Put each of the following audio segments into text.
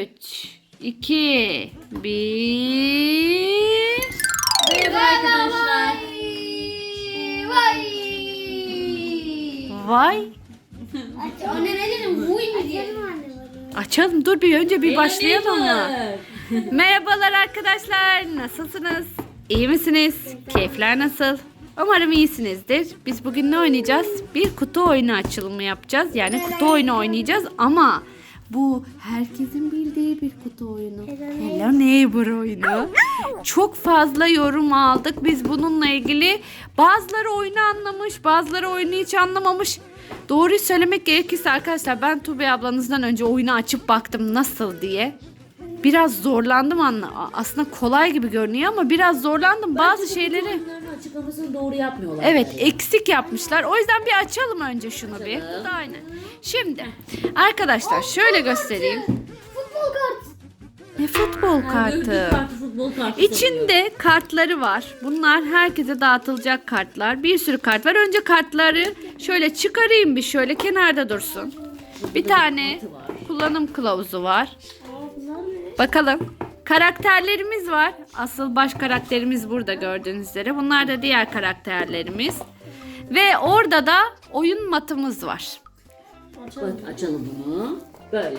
3, 2, 1. Merhaba arkadaşlar. Vay. Vay. Anne ne dedim? Vuy mu diye. Açalım dur bir önce bir başlayalım mı? Merhabalar arkadaşlar. Nasılsınız? İyi misiniz? Keyifler nasıl? Umarım iyisinizdir. Biz bugün ne oynayacağız? Bir kutu oyunu açılımı yapacağız. Yani kutu oyunu oynayacağız ama bu herkesin bildiği bir kutu oyunu. Hello Neighbor oyunu. Çok fazla yorum aldık biz bununla ilgili. Bazıları oyunu anlamış, bazıları oyunu hiç anlamamış. Doğruyu söylemek gerekirse arkadaşlar ben Tubi ablanızdan önce oyunu açıp baktım nasıl diye. Biraz zorlandım anla. Aslında kolay gibi görünüyor ama biraz zorlandım. Bazı Bence bu şeyleri açıklamasını doğru yapmıyorlar. Evet galiba. eksik yapmışlar. O yüzden bir açalım önce şunu bir. Bu da aynı. Şimdi arkadaşlar şöyle göstereyim. Futbol kart. Ne futbol kartı. kartı, futbol kartı. İçinde kartları var. Bunlar herkese dağıtılacak kartlar. Bir sürü kart var. Önce kartları şöyle çıkarayım bir şöyle kenarda dursun. Bir tane kartı kullanım kılavuzu var. Bakalım. Karakterlerimiz var. Asıl baş karakterimiz burada gördüğünüz üzere. Bunlar da diğer karakterlerimiz. Ve orada da oyun matımız var. Bak, açalım bunu. Böyle.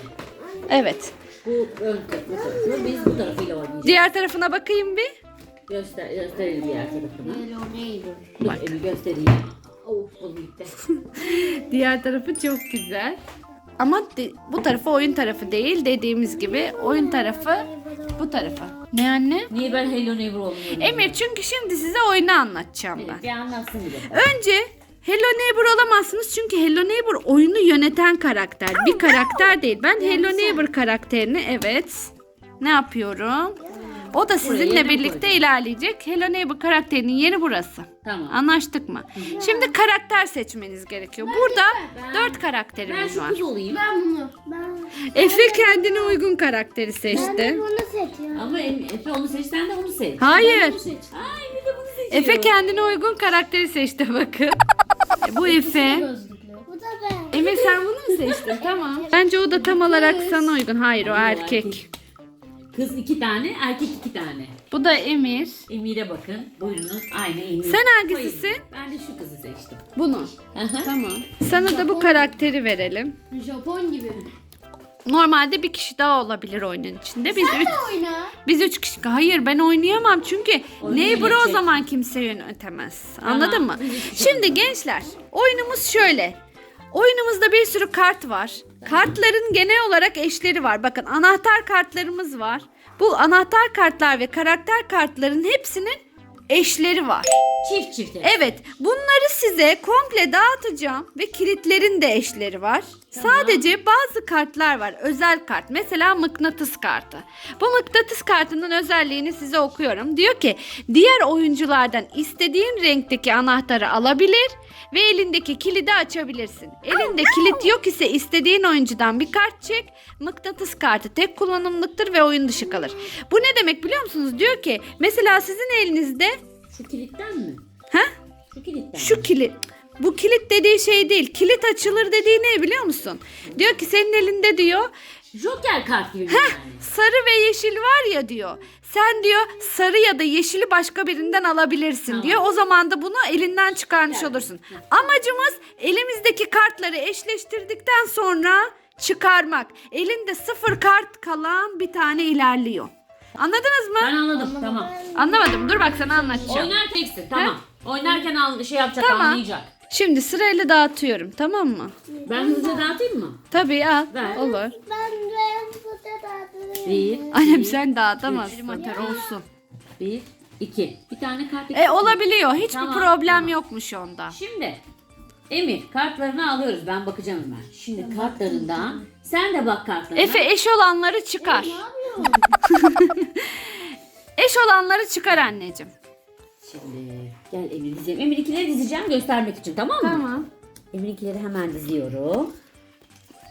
Evet. Bu ön tarafı. Biz bu tarafıyla oynayacağız. Diğer tarafına bakayım bir. Göster, gösterelim diğer tarafını. Dur Evi göstereyim. Of gitti. Diğer tarafı çok güzel. Ama de- bu tarafı oyun tarafı değil. Dediğimiz gibi oyun tarafı bu tarafı. Ne anne? Niye ben Hello Neighbor olmuyorum? Emir çünkü şimdi size oyunu anlatacağım ben. Bir anlatsın bir de. Önce Hello Neighbor olamazsınız çünkü Hello Neighbor oyunu yöneten karakter. Bir karakter değil. Ben Hello Neighbor karakterini evet ne yapıyorum? O da sizinle birlikte koydum. ilerleyecek. Hello Neighbor karakterinin yeri burası. Tamam. Anlaştık mı? Şimdi karakter seçmeniz gerekiyor. Burada dört Ben karakterimiz şu var. kız olayım. Ben bunu. Ben, Efe kendine uygun karakteri ben de seçti. bunu seçiyorum. Ama Em- Efe onu seç, sen de onu seç. Hayır. Ben onu seç. Ay bir de bunu seçiyor. Efe kendine uygun karakteri seçti bakın. Bu Efe. Gözlüklü. Bu da ben. Emir sen bunu mu seçtin? Tamam. Bence o da tam olarak sana uygun. Hayır o Hayır, o erkek. Kız iki tane, erkek iki tane. Bu da Emir. Emir'e bakın. Buyurunuz. Aynı Emir. Sen hangisisin? Ben de şu kızı seçtim. Bunu. Aha. Tamam. Sana da bu karakteri verelim. Japon gibi. Normalde bir kişi daha olabilir oyunun içinde. Biz üç, Oyna. biz üç kişi. Hayır ben oynayamam çünkü Neighbor'ı o zaman kimse yönetemez. Anladın mı? Şimdi gençler oyunumuz şöyle. Oyunumuzda bir sürü kart var. Kartların genel olarak eşleri var. Bakın anahtar kartlarımız var. Bu anahtar kartlar ve karakter kartların hepsinin eşleri var. Çift çift. Evet, bunları size komple dağıtacağım ve kilitlerin de eşleri var. Sadece bazı kartlar var, özel kart. Mesela mıknatıs kartı. Bu mıknatıs kartının özelliğini size okuyorum. Diyor ki, diğer oyunculardan istediğin renkteki anahtarı alabilir ve elindeki kilidi açabilirsin. Elinde kilit yok ise istediğin oyuncudan bir kart çek. Mıknatıs kartı tek kullanımlıktır ve oyun dışı kalır. Bu ne demek biliyor musunuz? Diyor ki, mesela sizin elinizde Şu kilitten mi? Ha? Şu kilitten Şu kilit. Bu kilit dediği şey değil. Kilit açılır dediği ne biliyor musun? Diyor ki senin elinde diyor Joker kart gibi yani. sarı ve yeşil var ya diyor. Sen diyor sarı ya da yeşili başka birinden alabilirsin Tamam. diyor. O zaman da bunu elinden çıkarmış olursun. Amacımız elimizdeki kartları eşleştirdikten sonra çıkarmak. Elinde sıfır kart kalan bir tane ilerliyor. Anladınız mı? Ben anladım. Tamam. Anlamadım. Dur bak sana anlatacağım. Oynar teksin. Tamam. Oynarken al, şey yapacak Tamam. anlayacak. Şimdi sırayla dağıtıyorum tamam mı? Ben hızlıca dağıtayım mı? Tabii al. Ver. Olur. Ben de burada da Bir, Annem sen dağıtamazsın. Üç. Mater olsun. bir, iki. Bir tane kart E olabiliyor. Hiçbir Tamam, problem tamam. yokmuş onda. Şimdi Emir kartlarını alıyoruz. Ben bakacağım hemen. Şimdi kartlarından sen de bak kartlarına. Efe eş olanları çıkar. Ne yapıyorsun? Eş olanları çıkar anneciğim. Şimdi gel Emir dizeyim. Emir ikileri dizeceğim göstermek için tamam mı? Emir ikileri hemen diziyorum.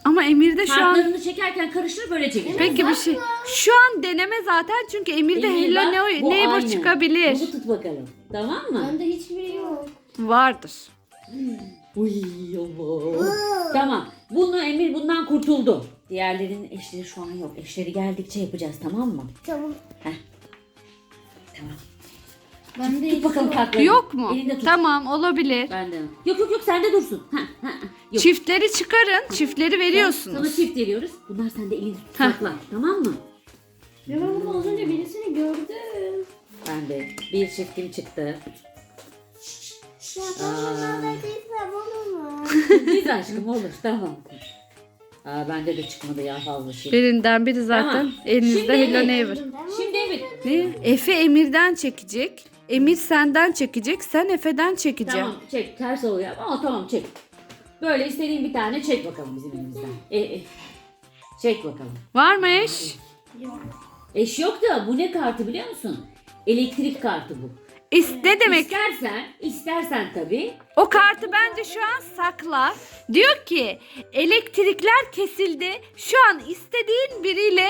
Ama Emir'de şu an Kartlarını çekerken karıştır böyle çekeceğim. peki bir şey. Şu an deneme zaten çünkü Emir'de Emir Hello bak, Ne- bu Neighbor aynı. çıkabilir. Bunu tut bakalım. Tamam mı? Bende hiçbiri yok. Vardır. Uy Allah. tamam. Bunu Emir bundan kurtuldu. Diğerlerinin eşleri şu an yok. Eşleri geldikçe yapacağız tamam mı? Tamam. Tamam. Ben de Tut bakalım kartları. Yok mu? Elinde tut. Tamam olabilir. Ben de. Yok yok yok sende dursun. Ha, ha, ha. Yok. Çiftleri çıkarın. Çiftleri Sana veriyorsunuz. çift veriyoruz. Bunlar sende elini tut, sakla. Tamam mı? Ya ben bunu az önce birisini gördüm. Ben de. Bir çiftim çıktı. Ya bana da gitme bunu mu? Biz aşkım olur tamam. Aa, bende de çıkmadı ya fazla şey. Birinden biri zaten Tamam. elinizde Şimdi Hello. Neighbor. Şimdi evet. Ne? Efe Emir'den çekecek. Emir senden çekecek. Sen Efe'den çekeceksin. Tamam çek ters oluyor ama tamam çek. Böyle istediğin bir tane çek bakalım bizim elimizden. E, e. Çek bakalım. Var mı eş? Eş yok da bu ne kartı biliyor musun? Elektrik kartı bu. İs- ne demek? İstersen, istersen tabii. O kartı bence şu an sakla. Diyor ki elektrikler kesildi. Şu an istediğin biriyle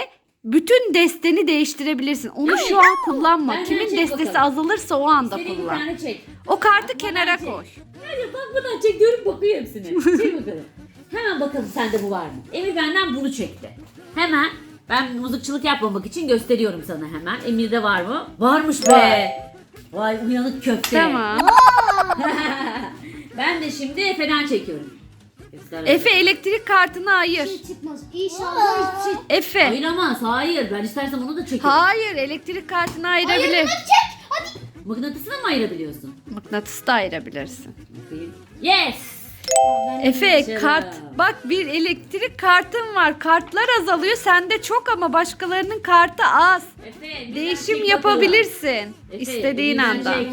bütün desteni değiştirebilirsin. Onu şu an kullanma. Benden Kimin çek destesi bakalım. azalırsa o anda İstediğin bir kullan. tane çek. O kartı Bana kenara çek. koy. Hadi bak buradan çek diyorum bakıyor hepsine. Çek bakalım. Hemen bakalım sende bu var mı? Emir benden bunu çekti. Hemen ben mızıkçılık yapmamak için gösteriyorum sana hemen. Emir'de var mı? Varmış be. Vay uyanık köfte. Tamam. ben de şimdi Efe'den çekiyorum. Göster Efe elektrik kartını ayır. Hiç çıkmaz. İnşallah hiç çık. Efe. Ayıramaz. Hayır. Ben istersen onu da çekerim. Hayır elektrik kartını ayırabilir. Mıknatısını mı ayırabiliyorsun? Mıknatısı da ayırabilirsin. Bakayım. Yes. Efe Başarı. kart bak bir elektrik kartın var. Kartlar azalıyor. Sende çok ama başkalarının kartı az. Efe, Değişim çek yapabilirsin Efe, istediğin anda. çek.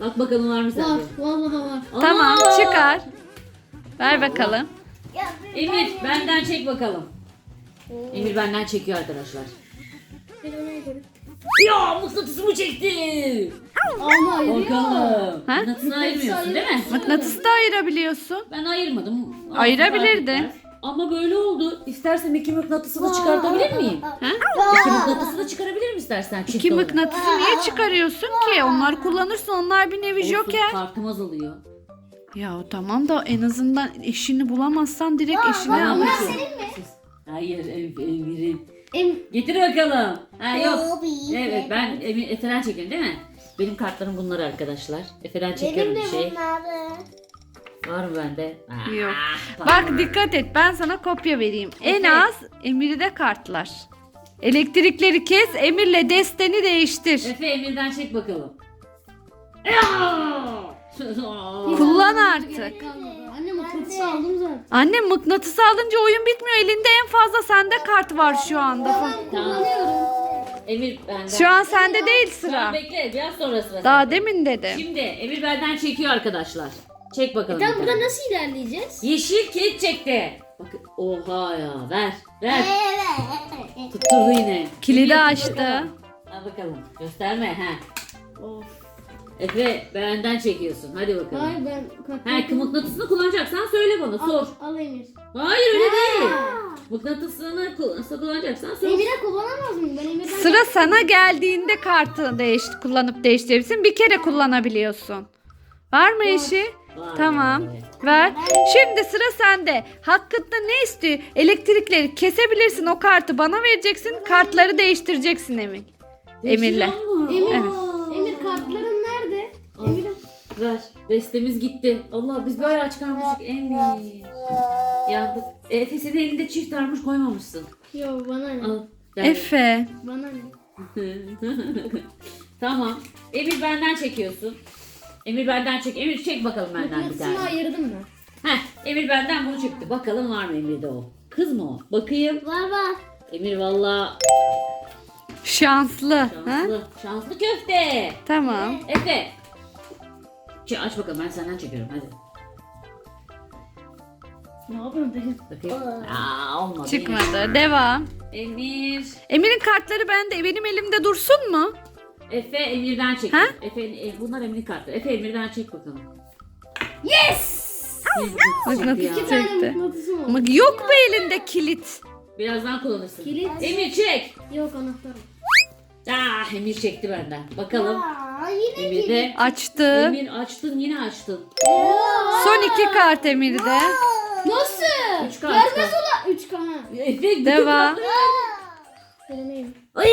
Bak bakalım var mı sende? Var. Vallahi var. Tamam Aa! çıkar. Ver bakalım. Emir benden çek bakalım. Emir benden çekiyor arkadaşlar. Ya mıknatısımı çekti. Ama. Bakalım. Ha? Mıknatısını ayırmıyorsun değil mi? Mıknatısı da ayırabiliyorsun. Ben ayırmadım. Ayırabilirdin. Ama böyle oldu. İstersen iki mıknatısını çıkartabilir miyim? Ha? İki mıknatısını çıkarabilirim istersen. Çift İki olarak. mıknatısı niye çıkarıyorsun ki? Onlar kullanırsın. Onlar bir nevi Olsun, joker. Kartım azalıyor. Ya tamam da en azından eşini bulamazsan direkt eşine baba, alırsın. ben senin mi? Hayır Em- Emir'in. Em Getir bakalım. Ha yok. Evet ben Emir, Efe'den çekiyorum değil mi? Benim kartlarım bunlar arkadaşlar. Efe'den çekiyorum benim bir de şey. bunları. Var mı bende? Ah, Yok. Bak dikkat et ben sana kopya vereyim. En az Emir'de kartlar. Elektrikleri kes Emir'le desteni değiştir. Efe Emir'den çek bakalım. Ya! Kullan artık. Anne mıknatısı aldım zaten. Annem mıknatısı alınca oyun bitmiyor. Elinde en fazla sende kart var şu anda. Tamam. Kullanıyorum. Emir benden. Şu an sende değil sıra. bekle biraz sonra sıra. Daha sende. demin dedim. Şimdi Emir benden çekiyor arkadaşlar. Çek bakalım. Tamam bir burada nasıl ilerleyeceğiz? Yeşil kilit çekti. Bak oha ya ver ver. Tutturdu yine. Kilidi açtı. Al bakalım. Gösterme ha. Of. Efe benden çekiyorsun. Hadi bakalım. Hayır ben Ha mıknatısını kullanacaksan söyle bana sor. Al, al Emir. Hayır öyle değil. Mıknatısını kullan- kullanacaksan sor. Emir'e kullanamaz mıyım? Ben Emir'den Sıra sana geldiğinde kartı değiş kullanıp değiştirebilirsin. Bir kere kullanabiliyorsun. Var mı eşi? Vay Tamam. be. Ver. Şimdi sıra sende. Hakkında ne istiyor? Elektrikleri kesebilirsin. O kartı bana vereceksin. Kartları değiştireceksin Emin. Emir'le. Değişiyor mu? Emir, Aa. Ver. Destemiz gitti. Allah biz bayağı çıkarmıştık. Emir. Yandık. E, Efe senin elinde çift armış koymamışsın. Yo bana ne? Al. Gel. Efe. Bana ne? tamam. Emir benden çekiyorsun. Emir benden çek. Emir çek bakalım benden bir Mıknatısını tane. ayırdım ben. Heh, Emir benden bunu çekti. Bakalım var mı Emir'de o? Kız mı o? Bakayım. Var var. Emir valla Şanslı. Ha? şanslı. Şanslı köfte. Tamam. Efe. Ç- aç bakalım ben senden çekiyorum hadi. Ne yapıyorsun. Bakayım. Aa, olmadı. Çıkmadı. Devam. Emir. Emir'in kartları bende. Benim elimde dursun mu? Efe Emir'den çek. Ha? Efe, e, bunlar Emir'in kartları. Efe Emir'den çek bakalım. Yes! Mıknatıs Ya. İki tane çekti. mıknatısım oldu. Ama Yok be elinde kilit. Birazdan kullanırsın. Kilit. Emir çek. Yok anahtar. Ah Emir çekti benden. Bakalım. Aa, yine Emir de. Açtı. Emir açtın yine açtın. Son iki kart Emir'de. Nasıl? Üç kart. Vermez ola. Üç kart. ha. Efe bütün Devam. kartları- Denemeyim. Ay.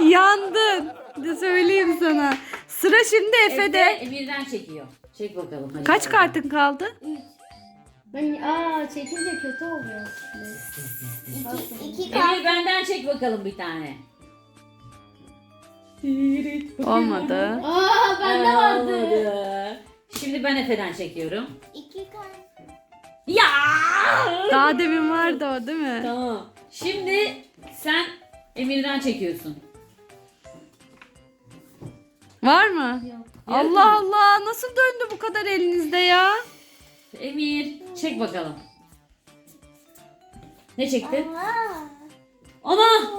Yandın. De söyleyeyim sana. Sıra şimdi Efe Efe'de. Emir'den çekiyor. Çek bakalım. hadi. Kaç kartın kaldı? Ben aa çekince kötü oluyor. İki, iki Emir benden çek bakalım bir tane. Olmadı. Aa bende vardı. Olmadı. Şimdi ben Efe'den çekiyorum. İki kart. Ya! Daha demin vardı o değil mi? Tamam. Şimdi sen Emir'den çekiyorsun. Var mı? Yok. Allah Allah nasıl döndü bu kadar elinizde ya? Emir çek bakalım. Ne çekti? Ana!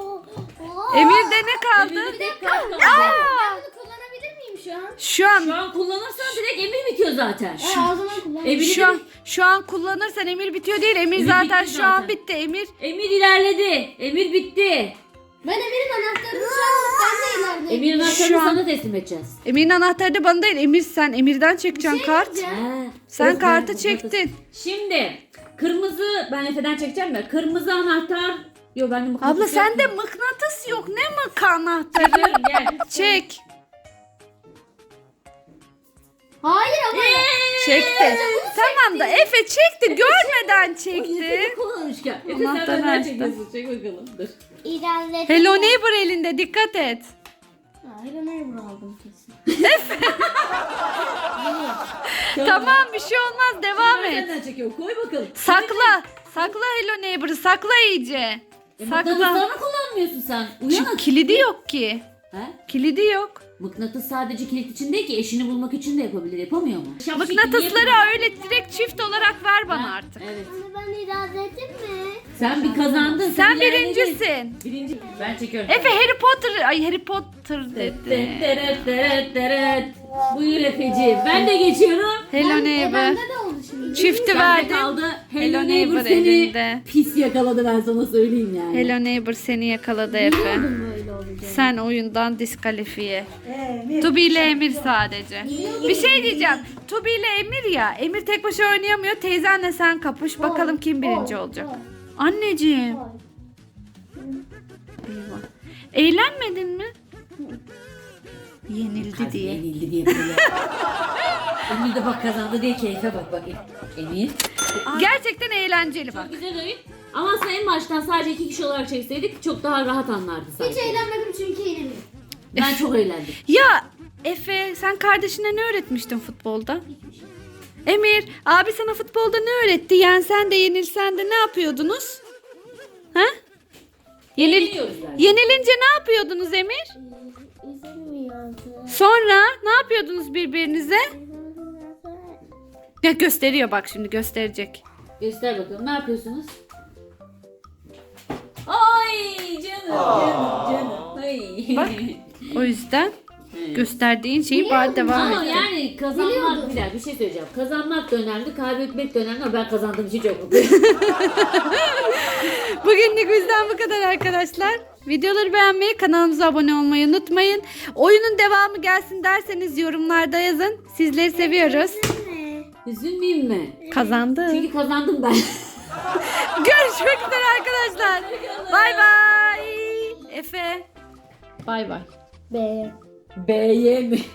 Emir'de ne kaldı? Tek kart kaldı. Ben bunu kullanabilir miyim şu an? Şu an Şu an kullanırsan direkt Emir bitiyor zaten. O zaman kullan. Emir şu an şu an kullanırsan Emir bitiyor değil. Emir Emir zaten bitti şu an zaten. bitti. Emir Emir ilerledi. Emir bitti. Ben Emir'in anahtarını an ben de ilerideyim. Emir'in anahtarını an- sana teslim edeceğiz. Emir'in anahtarı da bana değil. Emir sen Emir'den çekeceksin kart. diyeceğim. Ha, Sen evet, kartı ben- çektin. Şimdi kırmızı ben Efe'den çekeceğim ya. Kırmızı anahtar. Yo bende mıknatıs Abla yok sende mu? mıknatıs yok. Ne mık anahtarı? Çekiyorum gel. Çek. Hayır ama. Çekti. Tamam da Efe çekti. Görmeden çekti. Kullanmışken. Efe sen Anahtarı benden açtı. çekiyorsun. Çek bakalım. Dur. İlerledim. Hello Neighbor elinde dikkat et. Hayır ne aldım kesin. Tamam bir şey olmaz devam et. Nereden çekiyor? Koy bakalım. Sakla. Sakla Hello Neighbor'ı sakla iyice. E, Sakla. Mıknatıslarını kullanmıyorsun sen. Uyan. Çünkü kilidi yok ki. He? Kilidi yok. Mıknatıs sadece kilit için değil ki eşini bulmak için de yapabilir. Yapamıyor mu? Mıknatısları öyle direkt çift olarak ver bana artık. Evet. Anne ben ilerledim mi? Sen bir kazandın. Sen ilerledin. birincisin. Birinci. Ben çekiyorum. Efe Harry Potter, ay Harry Potter dedi. Teret teret teret. Buyur Efeciğim. Ben de geçiyorum. Hello Ben- e, Neighbor. Bende de oldu şimdi. Çifti kaldı. Hello, Hello Neighbor, Neighbor seni elinde. pis yakaladı ben sana söyleyeyim yani. Hello Neighbor seni yakaladı Efe. Biliyordum böyle Sen oyundan diskalifiye. Tubi ile Emir sadece. Bir şey diyeceğim. Tubi ile Emir ya. Emir tek başına oynayamıyor. Teyzenle sen kapış. Bakalım kim birinci olacak. Anneciğim. Eyvah. Eğlenmedin mi? Yenildi diye. Yenildi diye böyle. Emir de bak kazandı diye keyfe bak bak. Emir. Gerçekten eğlenceli bak. Çok güzel oyun. Ama aslında en baştan sadece iki kişi olarak çekseydik çok daha rahat anlardı Hiç sanki. eğlenmedim çünkü eğlenmedim. Ben çok eğlendim. Ya Efe sen kardeşine ne öğretmiştin futbolda? Emir abi sana futbolda ne öğretti? Yensen de yenilsen de ne yapıyordunuz? Ha? Yenil. Yenilince ne yapıyordunuz Emir? Sonra ne yapıyordunuz birbirinize? Ya gösteriyor bak şimdi gösterecek. Göster bakalım ne yapıyorsunuz? Canım. Ay. Bak. O yüzden gösterdiğin şeyi bari devam Ama et. yani kazanmak bir dakika bir şey söyleyeceğim. Kazanmak da önemli, kaybetmek de önemli ama ben kazandığım için çok mutluyum. Bugünlük bizden bu kadar arkadaşlar. Videoları beğenmeyi, kanalımıza abone olmayı unutmayın. Oyunun devamı gelsin derseniz yorumlarda yazın. Sizleri seviyoruz. Üzülmeyeyim mi? Kazandı. Çünkü kazandım ben. Görüşmek üzere arkadaşlar. Bay bay. Efe. Bay bay. Be. B'ye mi?